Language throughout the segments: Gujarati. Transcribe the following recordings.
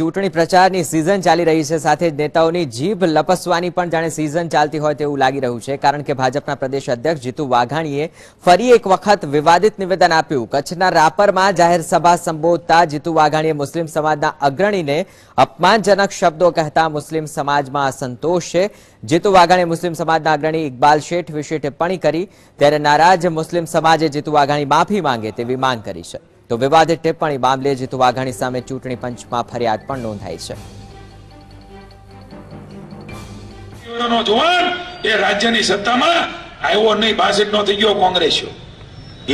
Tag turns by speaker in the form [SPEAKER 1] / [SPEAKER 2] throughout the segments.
[SPEAKER 1] ચૂંટણી પ્રચારની સિઝન ચાલી રહી છે. સાથે જ નેતાઓની જીભ લપસવાની પણ જાણે સિઝન ચાલતી હોય તેવું લાગી રહ્યું છે. કારણ કે ભાજપના પ્રદેશ અધ્યક્ષ જીતુ વાઘાણીએ ફરી એક વખત વિવાદિત નિવેદન આપ્યું. કચ્છના રાપરમાં જાહેર સભા સંબોધતા જીતુ વાઘાણીએ મુસ્લિમ સમાજના અગ્રણીને અપમાનજનક શબ્દો કહેતા મુસ્લિમ સમાજમાં અસંતોષ છે. જીતુ વાઘાણીએ મુસ્લિમ સમાજના અગ્રણી ઇકબાલ શેઠ વિશે ટિપ્પણી કરી. ત્યારે નારાજ મુસ્લિમ સમાજે જીતુ વાઘાણી માફી માંગે તેવી માંગ કરી છે. તો વિવાદિત ટિપ્પણી મામલે જીતુ વાઘાણી સામે ચૂંટણી પંચમાં ફરિયાદ પણ નોંધાઈ છે.
[SPEAKER 2] રાજ્યની સત્તામાં આવ્યો નહીં બાસઠ નો થઈ ગયો કોંગ્રેસ્યો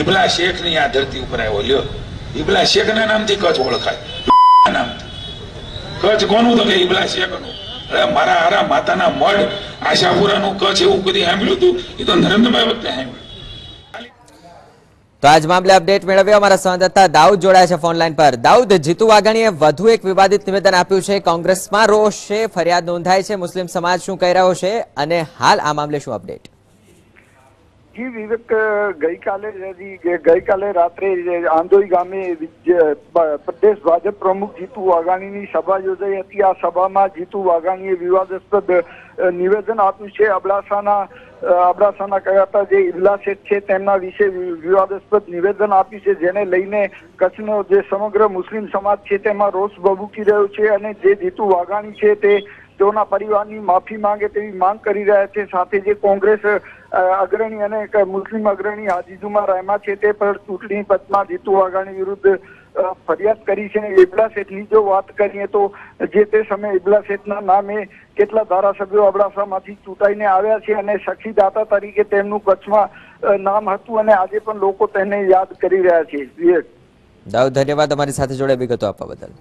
[SPEAKER 2] ઇબલા શેખની આ ધરતી ઉપર આવ્યો, લ્યો. ઇબલા શેખ ના નામથી કચ્છ ઓળખાય. કચ્છ કોનું તો કે ઇબલા શેખનું અરે મારા હારા માતાના મઢ આશાપુરાનું કચ્છ એવું કદી સાંભળ્યું હતું એ તો નરેન્દ્રભાઈ વખતે સાંભળ્યું.
[SPEAKER 1] તો આજ મામલે અપડેટ મેળવ્યો. અમારા સંવાદદાતા દાઉદ જોડાયા છે ફોન લાઈન પર. દાઉદ, જીતુ વાઘાણીએ વધુ એક વિવાદિત નિવેદન આપ્યું છે. કોંગ્રેસમાં રોષ છે, ફરિયાદ નોંધાઈ છે. મુસ્લિમ સમાજ શું કહી રહ્યો છે અને હાલ આ મામલે શું અપડેટ
[SPEAKER 3] જી, વિવેક ગઈકાલે ગઈકાલે રાત્રે આંદોઈ ગામે પ્રદેશ ભાજપ પ્રમુખ જીતુ વાઘાણીની સભા યોજાઈ હતી. આ સભામાં જીતુ વાઘાણીએ વિવાદાસ્પદ નિવેદન આપ્યું છે. અબડાસાના અબડાસાના કહેવાતા જે ઇબલા શેઠ છે તેમના વિશે વિવાદાસ્પદ નિવેદન આપ્યું છે, જેને લઈને કચ્છનો જે સમગ્ર મુસ્લિમ સમાજ છે તેમાં રોષ ભભૂકી રહ્યો છે અને જે જીતુ વાઘાણી છે તે તેઓના પરિવારની માફી માંગે તેવી માંગ કરી રહ્યા છે. સાથે જે કોંગ્રેસ અગ્રણી અને મુસ્લિમ અગ્રણી હાજીજુમા રહેમા છે તે પણ ચૂંટણી પદમાં જીતુ વાઘાણી વિરુદ્ધ ફરિયાદ કરી છે. ઇબલા શેઠની જો વાત કરીએ તો જે તે સમયે ઇબલા શેઠના નામે કેટલા ધારાસભ્યો અબડાસામાંથી ચૂંટાઈને આવ્યા છે અને સખીદાતા તરીકે તેમનું કચ્છમાં નામ હતું અને આજે પણ લોકો તેને યાદ કરી રહ્યા છે.
[SPEAKER 1] દાઉદ, ધન્યવાદ. અમારી સાથે જોડે વિગતો આપવા બદલ.